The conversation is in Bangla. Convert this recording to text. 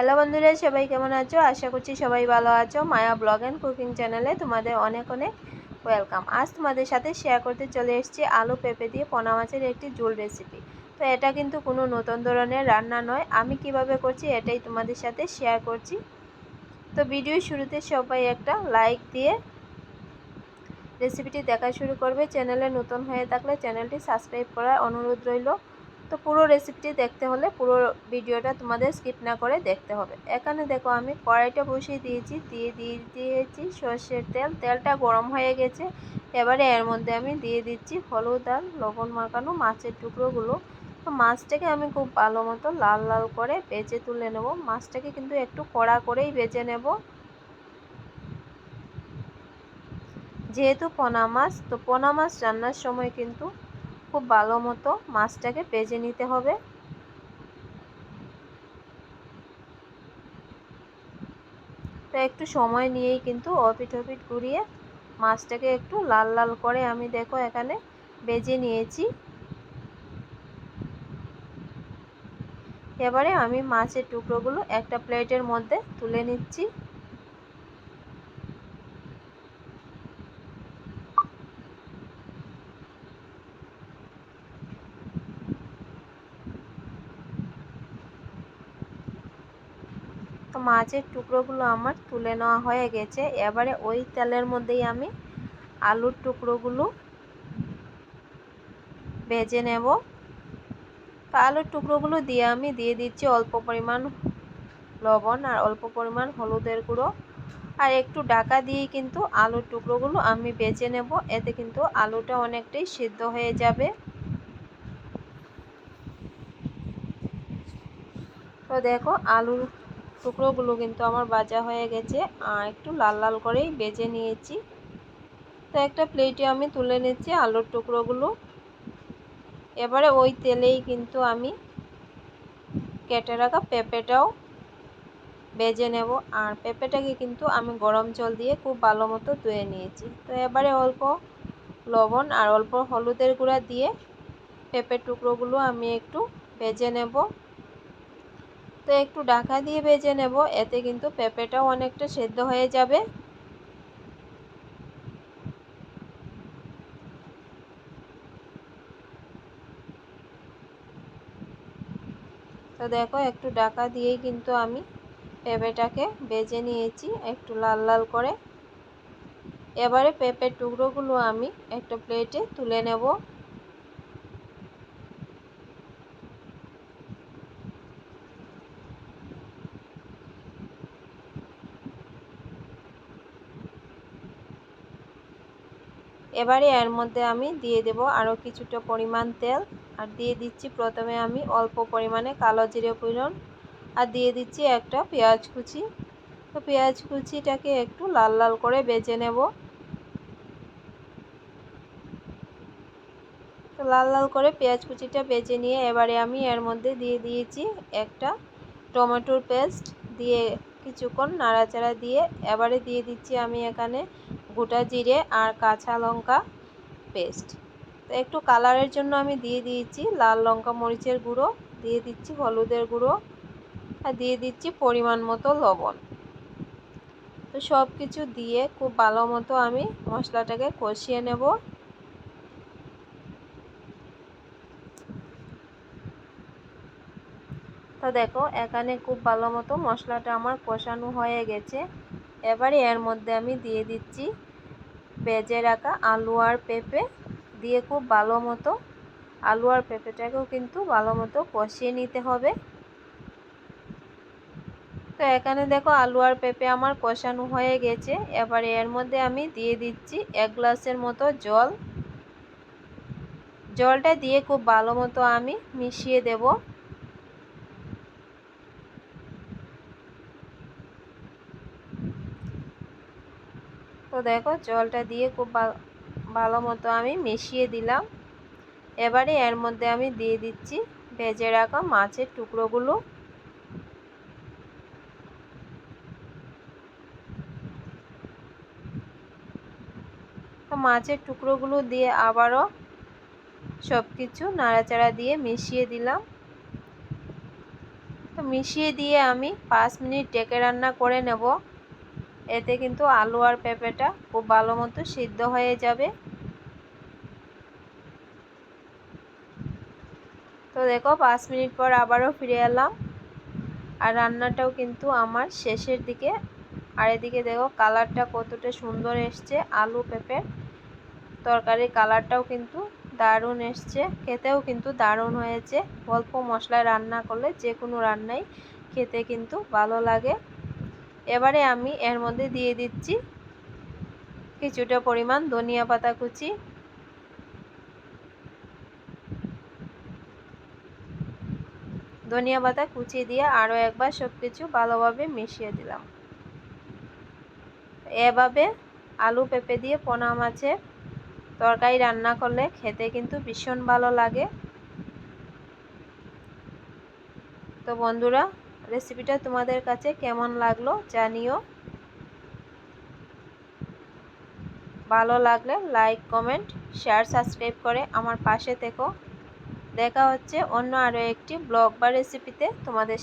হ্যালো বন্ধুরা, সবাই কেমন আছো? আশা করছি সবাই ভালো আছো। মায়া ব্লগ অ্যান্ড কুকিং চ্যানেলে তোমাদের অনেক অনেক ওয়েলকাম। আজ তোমাদের সাথে শেয়ার করতে চলে এসেছি আলু পেঁপে দিয়ে পোনা মাছের একটি ঝোল রেসিপি তো এটা কিন্তু কোনো নতুন ধরনের রান্না নয়। আমি কীভাবে করছি এটাই তোমাদের সাথে শেয়ার করছি। তো ভিডিও শুরুতে সবাই একটা লাইক দিয়ে রেসিপিটি দেখা শুরু করবে। চ্যানেলে নতুন হয়ে থাকলে চ্যানেলটি সাবস্ক্রাইব করার অনুরোধ রইল। তো পুরো রেসিপিটি দেখতে হলে পুরো ভিডিওটা তোমাদের স্কিপ না করে দেখতে হবে। এখানে দেখো আমি কড়াইটা বসিয়ে দিয়েছি, দিয়ে দিয়ে দিয়েছি সর্ষের তেল। তেলটা গরম হয়ে গেছে। এবারে এর মধ্যে আমি দিয়ে দিচ্ছি হলুদ আর লবণ মাখানো মাছের টুকরোগুলো। তো মাছটাকে আমি খুব ভালো মতো লাল লাল করে বেজে তুলে নেব। মাছটাকে কিন্তু একটু কড়া করেই বেজে নেব। যেহেতু পোনা মাছ, তো পোনা মাছ রান্নার সময় কিন্তু খুব ভালো মতো মাছটাকে ভেজে নিতে হবে। তো একটু সময় নিয়েই কিন্তু অপিট অপিট ঘুরিয়ে মাছটাকে একটু লাল লাল করে আমি দেখো এখানে বেজে নিয়েছি। এবারে আমি মাছের টুকরোগুলো একটা প্লেটের মধ্যে তুলে নিচ্ছি। মাছের টুকরোগুলো আমার তুলে নেওয়া হয়ে গেছে। এবারে ওই তেলের মধ্যেই আমি আলুর টুকরোগুলো ভেজে নেব। তো আলুর টুকরোগুলো দিয়ে আমি দিয়ে দিচ্ছি অল্প পরিমাণ লবণ আর অল্প পরিমাণ হলুদের গুঁড়ো। আর একটু ডাকা দিয়ে কিন্তু আলুর টুকরোগুলো আমি বেজে নেব। এতে কিন্তু আলুটা অনেকটাই সিদ্ধ হয়ে যাবে। তো দেখো আলুর টুকরোগুলো কিন্তু আমার ভাজা হয়ে গেছে, আর একটু লাল লাল করেই বেজে নিয়েছি। তো একটা প্লেটে আমি তুলে নিচ্ছি আলুর টুকরোগুলো। এবারে ওই তেলেই কিন্তু আমি কেটে রাখা পেঁপেটাও বেজে নেব। আর পেঁপেটাকে কিন্তু আমি গরম জল দিয়ে খুব ভালো মতো ধুয়ে নিয়েছি। তো এবারে অল্প লবণ আর অল্প হলুদের গুঁড়া দিয়ে পেঁপের টুকরোগুলো আমি একটু ভেজে নেব। তো একটু ঢাকা দিয়ে ভেজে নেব, এতে কিন্তু পেঁপেটাও অনেকটা সেদ্ধ হয়ে যাবে। তো দেখো, একটু ঢাকা দিয়েই কিন্তু আমি পেঁপেটাকে ভেজে নিয়েছি একটু লাল লাল করে। এবারে পেঁপের টুকরোগুলো আমি একটা প্লেটে তুলে নেব। এবারে এর মধ্যে আমি দিয়ে দেব আরও কিছুটা পরিমাণ তেল। আর দিয়ে দিচ্ছি প্রথমে আমি অল্প পরিমাণে কালো জিরে পূরণ আর দিয়ে দিচ্ছি একটা পেঁয়াজ কুচি। তো পেঁয়াজ কুচিটাকে একটু লাল লাল করে বেজে নেব। তো লাল লাল করে পেঁয়াজ কুচিটা বেজে নিয়ে এবারে আমি এর মধ্যে দিয়ে দিয়েছি একটা টমেটোর পেস্ট। দিয়ে কিছুক্ষণ নাড়াচাড়া দিয়ে এবারে দিয়ে দিচ্ছি আমি এখানে গোটা জিরে আর কাঁচা লঙ্কা পেস্ট তো একটু কালারের জন্য আমি দিয়ে দিয়েছি লাল লঙ্কা মরিচের গুঁড়ো, দিয়ে দিচ্ছি হলুদের গুঁড়ো আর দিয়ে দিচ্ছি পরিমাণ মতো লবণ। তো সব কিছু দিয়ে খুব ভালো মতো আমি মশলাটাকে কষিয়ে নেব। তো দেখো, এখানে খুব ভালো মতো মশলাটা আমার কষানো হয়ে গেছে। এবারে এর মধ্যে আমি দিয়ে দিচ্ছি বেজে রাখা আলু আর পেঁপে দিয়ে খুব ভালো মতো আলু আর পেঁপেটাকেও কিন্তু ভালো মতো কষিয়ে নিতে হবে। তো এখানে দেখো আলু আর পেঁপে আমার কষানো হয়ে গেছে। এবার এর মধ্যে আমি দিয়ে দিচ্ছি এক গ্লাসের মতো জল। জলটা দিয়ে খুব ভালো মতো আমি মিশিয়ে দেবো। দেখো জলটা দিয়ে খুব ভালো মতো আমি মিশিয়ে দিলাম। এবারে এর মধ্যে আমি দিয়ে দিচ্ছি ভেজে রাখা মাছের টুকরোগুলো। তো মাছের টুকরোগুলো দিয়ে আবারও সব কিছু নাড়াচাড়া দিয়ে মিশিয়ে দিলাম। তো মিশিয়ে দিয়ে আমি পাঁচ মিনিট ডেকে রান্না করে নেব। এতে কিন্তু আলু আর পেঁপেটা খুব ভালো মতো সিদ্ধ হয়ে যাবে। তো দেখো, পাঁচ মিনিট পর আবারও ফিরে এলাম। আর রান্নাটাও কিন্তু আমার শেষের দিকে। আর এদিকে দেখো, কালারটা কতটা সুন্দর এসছে, আলু, পেঁপে। তরকারির কালারটাও কিন্তু দারুণ এসছে, খেতেও কিন্তু দারুণ হয়েছে। অল্প মশলায় রান্না করলে যে কোনো রান্নাই খেতে কিন্তু ভালো লাগে। এবারে আমি এর মধ্যে দিয়ে দিচ্ছি কিছুটা পরিমাণ ধনিয়া পাতা কুচি। ধনিয়া পাতা কুচি দিয়ে আরও একবার সব কিছু ভালোভাবে মিশিয়ে দিলাম। এভাবে আলু পেঁপে দিয়ে পোনা মাছের তরকারি রান্না করলে খেতে কিন্তু ভীষণ ভালো লাগে। তো বন্ধুরা রেসিপিটা তোমাদের কাছে কেমন লাগল জানিও। ভালো লাগলে লাইক, কমেন্ট, শেয়ার, সাবস্ক্রাইব করে আমার পাশে থেকো। দেখা হচ্ছে অন্য আরও একটি ব্লগ বা রেসিপিতে তোমাদের